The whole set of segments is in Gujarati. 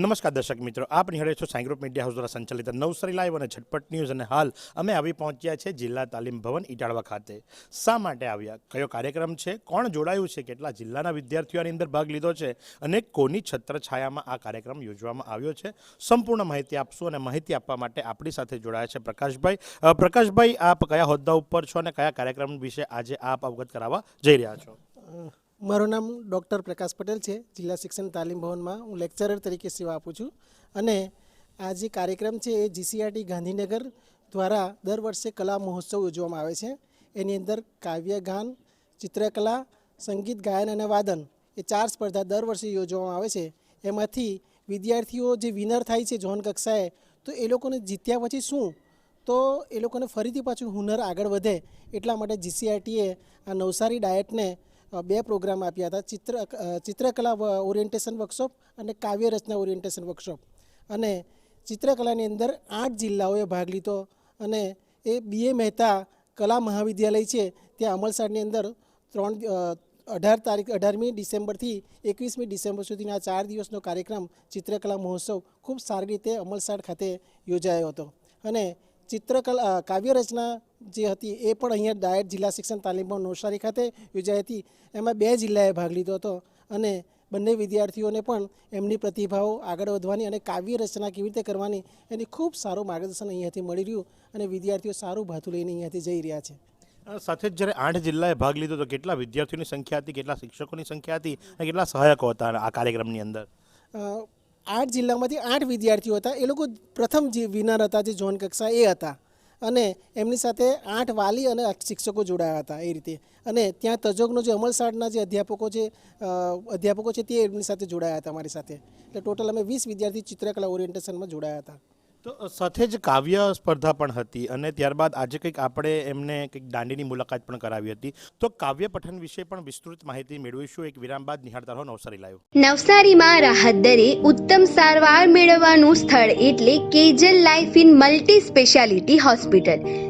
નમસ્કાર દર્શક મિત્રો, આપ નિહાળે છો સાંઈ ગ્રુપ મીડિયા હાઉસ દ્વારા સંચાલિત નવસારી લાઈવ અને ઝટપટ ન્યૂઝ અને હાલ અમે આવી પહોંચ્યા છે જિલ્લા તાલીમ ભવન ઇટાળવા ખાતે. શા માટે આવ્યા? કયો કાર્યક્રમ છે? કોણ જોડાયું છે? કેટલા જિલ્લાના વિદ્યાર્થીઓ આની અંદર ભાગ લીધો છે? અને કોની છત્રછાયામાં આ કાર્યક્રમ યોજવામાં આવ્યો છે? સંપૂર્ણ માહિતી આપશું અને માહિતી આપવા માટે આપણી સાથે જોડાયા છે પ્રકાશભાઈ. પ્રકાશભાઈ, આપ કયા હોદ્દા ઉપર છો અને કયા કાર્યક્રમ વિશે આજે આપ અવગત કરાવવા જઈ રહ્યા છો? મારું નામ ડૉક્ટર પ્રકાશ પટેલ છે. જિલ્લા શિક્ષણ તાલીમ ભવનમાં હું લેક્ચરર તરીકે સેવા આપું છું. અને આ જે કાર્યક્રમ છે એ જીસીઆરટી ગાંધીનગર દ્વારા દર વર્ષે કલા મહોત્સવ ઉજવવામાં આવે છે. એની અંદર કાવ્યગાન ચિત્રકલા, સંગીત ગાયન અને વાદન એ ચાર સ્પર્ધા દર વર્ષે યોજવામાં આવે છે. એમાંથી વિદ્યાર્થીઓ જે વિનર થાય છે ઝોન કક્ષાએ, તો એ લોકોને જીત્યા પછી શું? તો એ લોકોને ફરીથી પાછું હુનર આગળ વધે એટલા માટે જીસીઆરટીએ આ નવસારી ડાયટને બે પ્રોગ્રામ આપ્યા હતા. ચિત્ર ચિત્રકલા ઓરિએન્ટેશન વર્કશોપ અને કાવ્ય રચના ઓરિએન્ટેશન વર્કશોપ અને ચિત્રકલાની અંદર આઠ જિલ્લાઓએ ભાગ લીધો અને એ બીએ મહેતા કલા મહાવિદ્યાલય છે. ત્યાં અમલસાડની અંદર ત્રણ અઢાર તારીખ, અઢારમી ડિસેમ્બરથી એકવીસમી ડિસેમ્બર સુધીના ચાર દિવસનો કાર્યક્રમ ચિત્રકલા મહોત્સવ ખૂબ સારી રીતે અમલસાડ ખાતે યોજાયો હતો. અને ચિત્રકલા કાવ્યરચના કાવ્ય રચના જે હતી એ પણ અહીંયા ડાયટ જિલ્લા શિક્ષણ તાલીમ ભવન નવસારી ખાતે યોજાઈ હતી. એમાં બે જિલ્લાએ ભાગ લીધો હતો અને બંને વિદ્યાર્થીઓને પણ એમની પ્રતિભાઓ આગળ વધવાની અને કાવ્ય રચના કેવી રીતે કરવાની એની ખૂબ સારું માર્ગદર્શન અહીંયાથી મળી રહ્યું અને વિદ્યાર્થીઓ સારું ભાથું લઈને અહીંયાથી જઈ રહ્યા છે. સાથે જ જ્યારે આઠ જિલ્લાએ ભાગ લીધો તો કેટલા વિદ્યાર્થીઓની સંખ્યા હતી કેટલા શિક્ષકોની સંખ્યા હતી અને કેટલા સહાયકો હતા આ કાર્યક્રમની અંદર? આઠ જિલ્લામાંથી આઠ વિદ્યાર્થીઓ હતા. એ લોકો પ્રથમ જે વિનર હતા, જે ઝોન કક્ષા એ હતા. અને એમની સાથે આઠ વાલી અને શિક્ષકો જોડાયા હતા એ રીતે. અને ત્યાં તજોગનો જે અમલસાડના જે અધ્યાપકો છે અધ્યાપકો છે તે એમની સાથે જોડાયા હતા અમારી સાથે. એટલે ટોટલ અમે વીસ વિદ્યાર્થી ચિત્રકલા ઓરિએન્ટેશનમાં જોડાયા હતા. તો સાથે જ કાવ્ય સ્પર્ધા પણ હતી અને ત્યારબાદ આજે કંઈક આપણે એમને કંઈક દાંડીની મુલાકાત પણ કરાવી હતી. તો કાવ્ય પઠન વિશે પણ વિસ્તૃત માહિતી મેળવીશું. એક વિરામ બાદ નિહાળતા રહો, નવસારી લાઈવ. નવસારીમાં રાહત દરે ઉત્તમ સારવાર મેળવવાનું સ્થળ એટલે Kejal life in multi speciality hospital.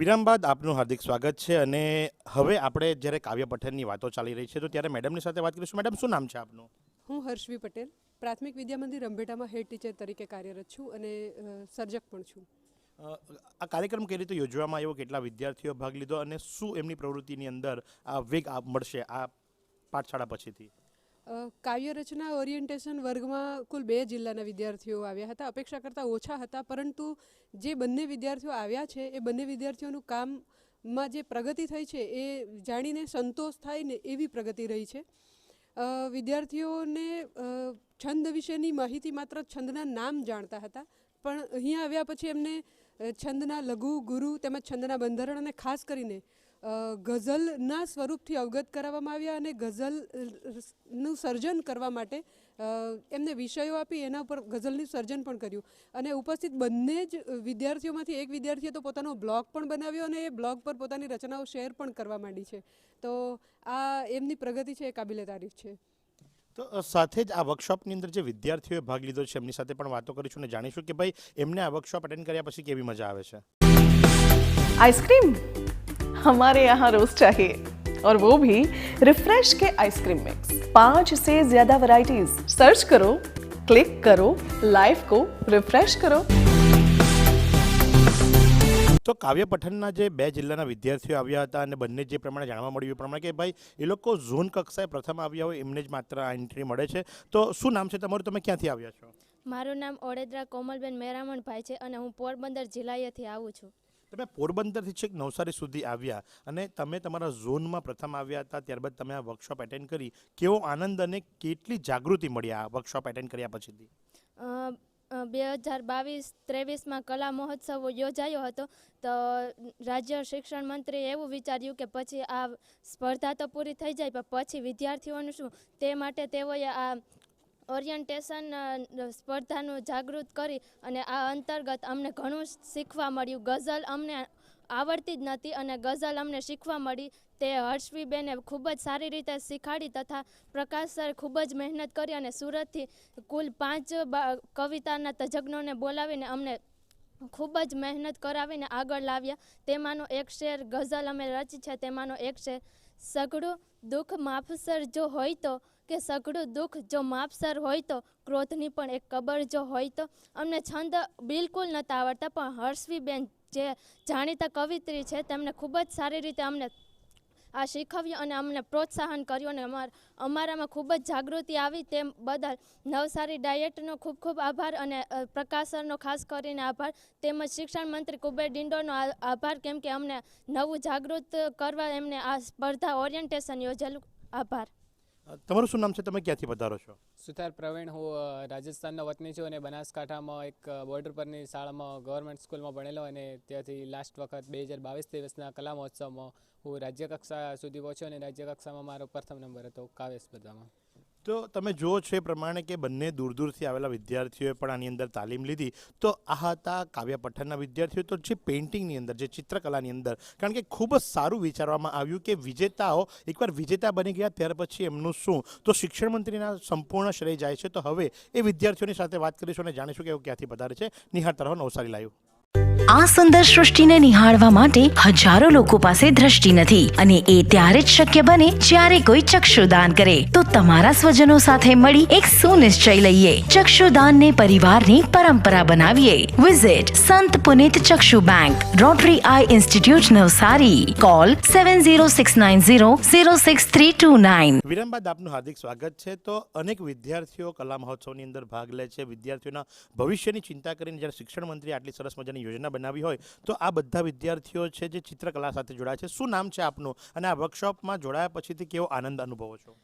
વિરામ બાદ આપનું હાર્દિક સ્વાગત છે અને હવે આપણે જ્યારે કાવ્ય પઠનની વાતો ચાલી રહી છે તો ત્યારે મેડમની સાથે વાત કરીશું. મેડમ શું નામ છે આપનું? હું હર્ષવી પટેલ પ્રાથમિક વિદ્યા મંદિર રંભેટામાં હેડ ટીચર તરીકે કાર્યરત છું અને સર્જક પણ છું. આ કાર્યક્રમ કઈ રીતે યોજવામાં આવ્યો? કેટલા વિદ્યાર્થીઓ ભાગ લીધો? અને શું એમની પ્રવૃત્તિની અંદર આ વેગ મળશે આ પાઠશાળા પછીથી? કાવ્ય રચના ઓરિએન્ટેશન વર્ગમાં કુલ બે જિલ્લાના વિદ્યાર્થીઓ આવ્યા હતા. અપેક્ષા કરતાં ઓછા હતા, પરંતુ જે બંને વિદ્યાર્થીઓ આવ્યા છે, એ બંને વિદ્યાર્થીઓનું કામમાં જે પ્રગતિ થઈ છે, એ જાણીને સંતોષ થાય ને એવી પ્રગતિ રહી છે. વિદ્યાર્થીઓને છંદ વિશેની માહિતી માત્ર છંદના નામ જાણતા હતા, પણ અહીંયા આવ્યા પછી એમને છંદના લઘુ, ગુરુ તેમજ છંદના બંધારણ અને ખાસ કરીને ગઝલના સ્વરૂપથી અવગત કરાવવામાં આવ્યા અને ગઝલનું સર્જન કરવા માટે એમને વિષયો આપી એના ઉપર ગઝલનું સર્જન પણ કર્યું. અને ઉપસ્થિત બંને જ વિદ્યાર્થીઓમાંથી એક વિદ્યાર્થીએ તો પોતાનો બ્લોગ પણ બનાવ્યો અને એ બ્લોગ પર પોતાની રચનાઓ શેર પણ કરવા માંડી છે. તો આ એમની પ્રગતિ છે એ કાબિલે તારીફ છે. તો સાથે જ આ વર્કશોપની અંદર જે વિદ્યાર્થીઓએ ભાગ લીધો છે એમની સાથે પણ વાતો કરીશું અને જાણીશું કે ભાઈ એમને આ વર્કશોપ અટેન્ડ કર્યા પછી કેવી મજા આવે છે? આઈસ્ક્રીમ हमारे यहाँ रोज चाहिए और वो भी रिफ्रेश के आइसक्रीम मिक्स पांच से ज्यादा वैरायटीज सर्च करो क्लिक करो लाइफ को रिफ्रेश करो તો કાવ્ય પઠનના જે બે જિલ્લાના વિદ્યાર્થીઓ આવ્યા હતા અને બંને જે પ્રમાણે જાણવા મળ્યું એ પ્રમાણે કે ભાઈ એ લોકો ઝોન કક્ષાએ પ્રથમ આવ્યા હોય એમને જ માત્ર આ એન્ટ્રી મળે છે તો શું નામ છે તમારું તમે ક્યાંથી આવ્યા છો મારું નામ ઓડેદરા કોમલબેન મેરામણભાઈ છે અને હું પોરબંદર જિલ્લાએથી આવું છું તમે પોરબંદરથી છેક નવસારી સુધી આવ્યા અને તમે તમારા ઝોનમાં પ્રથમ આવ્યા હતા, ત્યારબાદ તમે આ વર્કશોપ એટેન્ડ કરી. કેવો આનંદ અને કેટલી જાગૃતિ મળી આ વર્કશોપ એટેન્ડ કર્યા પછીથી? બે હજાર બાવીસ ત્રેવીસમાં કલા મહોત્સવ યોજાયો હતો, તો રાજ્ય શિક્ષણ મંત્રીએ એવું વિચાર્યું કે પછી આ સ્પર્ધા તો પૂરી થઈ જાય, પણ પછી વિદ્યાર્થીઓનું શું? તે માટે તેઓએ આ ઓરિયન્ટેશન સ્પર્ધાનું જાગૃત કરી અને આ અંતર્ગત અમને ઘણું શીખવા મળ્યું. ગઝલ અમને આવડતી જ નથી અને ગઝલ અમને શીખવા મળી. તે હર્ષવીબેને ખૂબ જ સારી રીતે શીખાડી તથા પ્રકાશ સર ખૂબ જ મહેનત કરી અને સુરતથી કુલ પાંચ કવિતાના તજજ્ઞોને બોલાવીને અમને ખૂબ જ મહેનત કરાવીને આગળ લાવ્યા. તેમાંનો એક શેર ગઝલ અમે રચી છે, તેમાંનો એક શેર સઘળું દુઃખ માફસર જો હોય તો કે સઘળું દુઃખ જો માપસર હોય તો, ક્રોધની પણ એક કબર જો હોય તો. અમને છંદ બિલકુલ નહોતા આવડતા, પણ હર્ષવીબેન જે જાણીતા કવિત્રી છે તેમણે ખૂબ જ સારી રીતે અમને આ શીખવ્યું અને અમને પ્રોત્સાહન કર્યું અને અમાર, અમારામાં ખૂબ જ જાગૃતિ આવી તેમ બદલ નવસારી ડાયટનો ખૂબ ખૂબ આભાર અને પ્રકાશનનો ખાસ કરીને આભાર. તેમજ શિક્ષણ મંત્રી કુબેર ડિંડોનો આભાર, કેમ કે અમને નવું જાગૃત કરવા એમને આ સ્પર્ધા ઓરિયન્ટેશન યોજેલું. આભાર. તમારું શું નામ છે? તમે ક્યાંથી પધારો છો? સુથાર પ્રવીણ. હું રાજસ્થાનનો વતની છું અને બનાસકાંઠામાં એક બોર્ડર પરની શાળામાં ગવર્મેન્ટ સ્કૂલમાં ભણેલો અને ત્યાંથી લાસ્ટ વખત બે હજાર બાવીસ ત્રેવીસના કલા મહોત્સવમાં હું રાજ્યકક્ષા સુધી પહોંચ્યો અને રાજ્ય કક્ષામાં મારો પ્રથમ નંબર હતો કાવ્ય સ્પર્ધામાં તો તમે જુઓ છો એ પ્રમાણે કે બંને દૂર દૂરથી આવેલા વિદ્યાર્થીઓએ પણ આની અંદર તાલીમ લીધી. તો આ હતા કાવ્ય પઠનના વિદ્યાર્થીઓ. તો જે પેઇન્ટિંગની અંદર, જે ચિત્રકલાની અંદર, કારણ કે ખૂબ જ સારું વિચારવામાં આવ્યું કે વિજેતાઓ એકવાર વિજેતા બની ગયા ત્યાર પછી એમનું શું? તો શિક્ષણ મંત્રીના સંપૂર્ણ શ્રેય જાય છે. તો હવે એ વિદ્યાર્થીઓની સાથે વાત કરીશું અને જાણીશું કે એવું ક્યાંથી પધારે છે. નિહાર તરફ નવસારી લાઈવ. આ સુંદર સૃષ્ટિને નિહાળવા માટે હજારો લોકો પાસે દ્રષ્ટિ નથી અને એ ત્યારે જ શક્ય બને જ્યારે કોઈ ચક્ષુદાન કરે. તો તમારા સ્વજનો સાથે મળી એક સુનિશ્ચય લઈએ. ચક્ષુદાનને પરિવારની પરંપરા બનાવીએ. વિઝિટ સંત પુનિત ચક્ષુ bank rotary eye institute Navsari. Call seven zero six nine zero zero six three two nine વિરામ બાદ આપનું હાર્દિક સ્વાગત છે. તો અનેક વિદ્યાર્થીઓ કલા મહોત્સવની અંદર ભાગ લે છે. વિદ્યાર્થીઓના ભવિષ્યની ચિંતા કરીને જ્યારે શિક્ષણ મંત્રી આટલી સરસ મજાની યોજના બનાવી હોય તો આ બધા વિદ્યાર્થીઓ છે જે ચિત્રકલા સાથે જોડાયા છે. શું નામ છે આપનું? અને આ વર્કશોપમાં જોડાયા પછીથી કેવો આનંદ અનુભવો છો?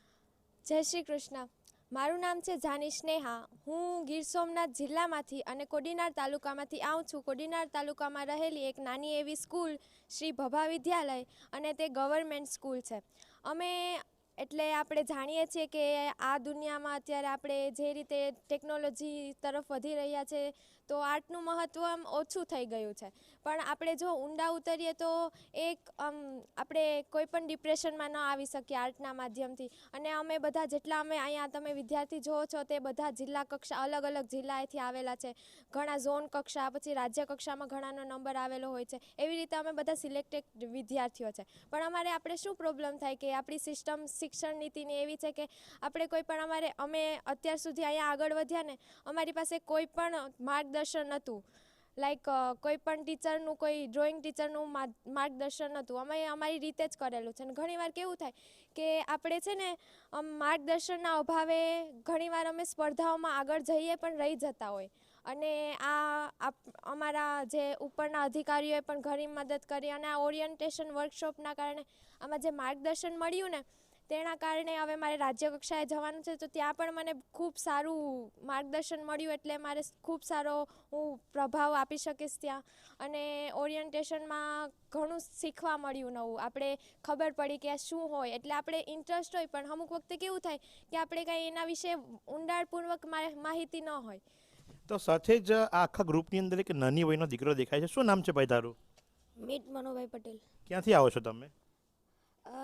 જય શ્રી કૃષ્ણ. મારું નામ છે જાની સ્નેહા. હું ગીર સોમનાથ જિલ્લામાંથી અને કોડીનાર તાલુકામાંથી આવું છું. કોડીનાર તાલુકામાં રહેલી એક નાની એવી સ્કૂલ શ્રી ભભા વિદ્યાલય અને તે ગવર્મેન્ટ સ્કૂલ છે. અમે એટલે આપણે જાણીએ છીએ કે આ દુનિયામાં અત્યારે આપણે જે રીતે ટેકનોલોજી તરફ વધી રહ્યા છે તો આર્ટનું મહત્ત્વ આમ ઓછું થઈ ગયું છે. પણ આપણે જો ઊંડા ઉતરીએ તો એક આમ આપણે કોઈ પણ ડિપ્રેશનમાં ન આવી શકીએ આર્ટના માધ્યમથી. અને અમે બધા જેટલા અમે અહીંયા તમે વિદ્યાર્થી જુઓ છો તે બધા જિલ્લા કક્ષા અલગ અલગ જિલ્લાએથી આવેલા છે. ઘણા ઝોન કક્ષા, પછી રાજ્ય કક્ષામાં ઘણાનો નંબર આવેલો હોય છે. એવી રીતે અમે બધા સિલેક્ટેડ વિદ્યાર્થીઓ છે. પણ અમારે આપણે શું પ્રોબ્લેમ થાય કે આપણી સિસ્ટમ, શિક્ષણ નીતિની એવી છે કે આપણે કોઈ પણ અમારે, અમે અત્યાર સુધી અહીંયા આગળ વધ્યા ને, અમારી પાસે કોઈ પણ માર્ગદર્શન હતું. લાઈક કોઈ પણ ટીચરનું કોઈ ડ્રોઈંગ ટીચરનું માર્ગદર્શન નહોતું અમે અમારી રીતે જ કરેલું છે. અને ઘણીવાર કેવું થાય કે આપણે છે ને માર્ગદર્શનના અભાવે ઘણીવાર અમે સ્પર્ધાઓમાં આગળ જઈએ પણ રહી જતા હોય. અને આ અમારા જે ઉપરના અધિકારીઓએ પણ ઘણી મદદ કરી અને આ ઓરિયન્ટેશન વર્કશોપના કારણે આમાં જે માર્ગદર્શન મળ્યું ને તેના કારણે હવે મારે રાજ્ય કક્ષાએ જવાનું છે તો ત્યાં પણ મને ખૂબ સારું માર્ગદર્શન મળ્યું એટલે મારે ખૂબ સારો હું પ્રભાવ આપી શકીશ ત્યાં. અને ઓરિયન્ટેશનમાં ઘણું શીખવા મળ્યું નવું. આપણે ખબર પડી કે આ શું હોય એટલે આપણે ઇન્ટરેસ્ટ હોય પણ અમુક વખતે કેવું થાય કે આપણે કાંઈ એના વિશે ઊંડાણપૂર્વક મા- માહિતી ન હોય. તો સાથે જ આખા ગ્રુપની અંદર એક નાની વયનો દીકરો દેખાય છે. શું નામ છે ભાઈ તારું? મીત મનોભાઈ પટેલ. ક્યાંથી આવો છો તમે?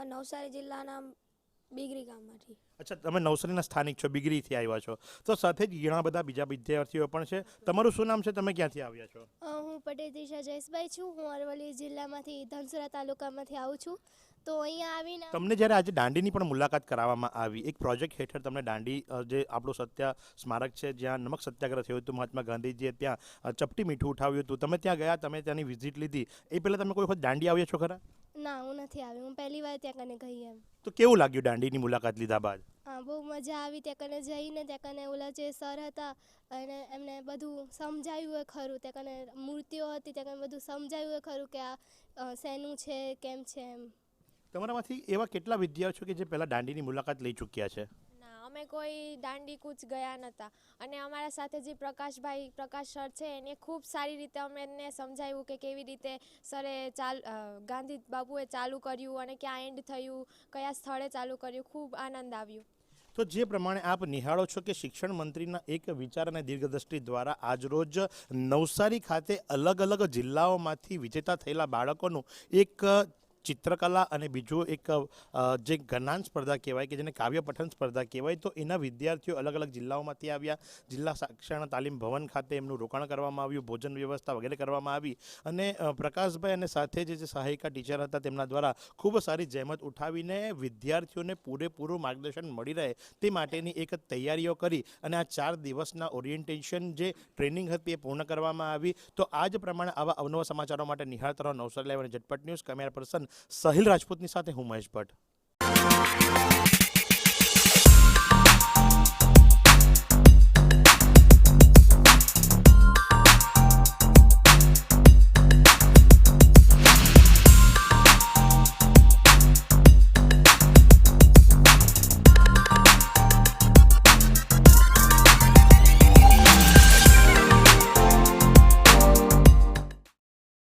નવસારી જિલ્લાના બીગરી ગામમાંથી. અચ્છા તમે નવસારીના સ્થાનિક છો બિગરીથી આવ્યા છો. તો સાથે જ ઘણા બધા બીજા વિદ્યાર્થીઓ પણ છે. તમારું શું નામ છે? તમે ક્યાંથી આવ્યા છો? હું પટેલ દિશા જયેશભાઈ છું. હું અરવલ્લી જિલ્લામાંથી ધનસુરા તાલુકામાંથી આવું છું. તો અહીંયા આવીને તમને જ્યારે આજે દાંડીની પણ મુલાકાત કરાવવામાં આવી એક પ્રોજેક્ટ હેઠળ તમને દાંડી જે આપણું સત્ય સ્મારક છે જ્યાં નમક સત્યાગ્રહ થયો હતું મહાત્મા ગાંધીજીએ ત્યાં ચપટી મીઠું ઉઠાવ્યું હતું. તમે ત્યાં ગયા તમે ત્યાંની વિઝિટ લીધી. એ પહેલાં તમે કોઈ વખત દાંડી આવ્યા છો ખરા? ના હું નથી આવી. હું પહેલી વાર ત્યાં કને ગઈ એમ. તો કેવું લાગ્યું દાંડીની મુલાકાત લીધા બાદ? હા બહુ મજા આવી ત્યાં કને જઈને ત્યાં કને ઓલા જે સર હતા અને એમને બધું સમજાવ્યું એ ખરું. ત્યાં કને મૂર્તિઓ હતી ત્યાં કને બધું સમજાવ્યું એ ખરું કે આ શેનું છે કેમ છે એમ. તમારામાંથી એવા કેટલા વિદ્યાર્થીઓ કે જે પહેલાં દાંડીની મુલાકાત લઈ ચૂક્યા છે? અમે કોઈ દાંડી કૂચ ગયા નહોતા અને અમારા સાથે જે પ્રકાશભાઈ, પ્રકાશ સર છે, એને ખૂબ સારી રીતે અમે એને સમજાવ્યું કે કેવી રીતે સરે ચાલ ગાંધી બાપુએ ચાલુ કર્યું અને ક્યાં એન્ડ થયું, કયા સ્થળે ચાલુ કર્યું, ખૂબ આનંદ આવ્યું. તો જે પ્રમાણે આપ નિહાળો છો કે શિક્ષણ મંત્રીના એક વિચાર અને દીર્ઘદ્રષ્ટિ દ્વારા આજરોજ નવસારી ખાતે અલગ અલગ જિલ્લાઓમાંથી વિજેતા થયેલા બાળકોનું એક ચિત્રકલા અને બીજું એક જે જ્ઞાન સ્પર્ધા કહેવાય કે જેને કાવ્ય પઠન સ્પર્ધા કહેવાય, તો એના વિદ્યાર્થીઓ અલગ અલગ જિલ્લાઓમાંથી આવ્યા. જિલ્લા શિક્ષણ તાલીમ ભવન ખાતે એમનું રોકાણ કરવામાં આવ્યું, ભોજન વ્યવસ્થા વગેરે કરવામાં આવી. અને પ્રકાશભાઈ અને સાથે જે સહાયિકા ટીચર હતા તેમના દ્વારા ખૂબ સારી જહેમત ઉઠાવીને વિદ્યાર્થીઓને પૂરેપૂરું માર્ગદર્શન મળી રહે તે માટેની એક તૈયારીઓ કરી. અને આ ચાર દિવસના ઓરિએન્ટેશન જે ટ્રેનિંગ હતી એ પૂર્ણ કરવામાં આવી. તો આ જ પ્રમાણે આવા અવનવા સમાચારો માટે નિહાળ તરફ નવસર લેવાની Jhatpat news. Camera person Sahil રાજપૂતની સાથે હું મહેશ ભટ્ટ.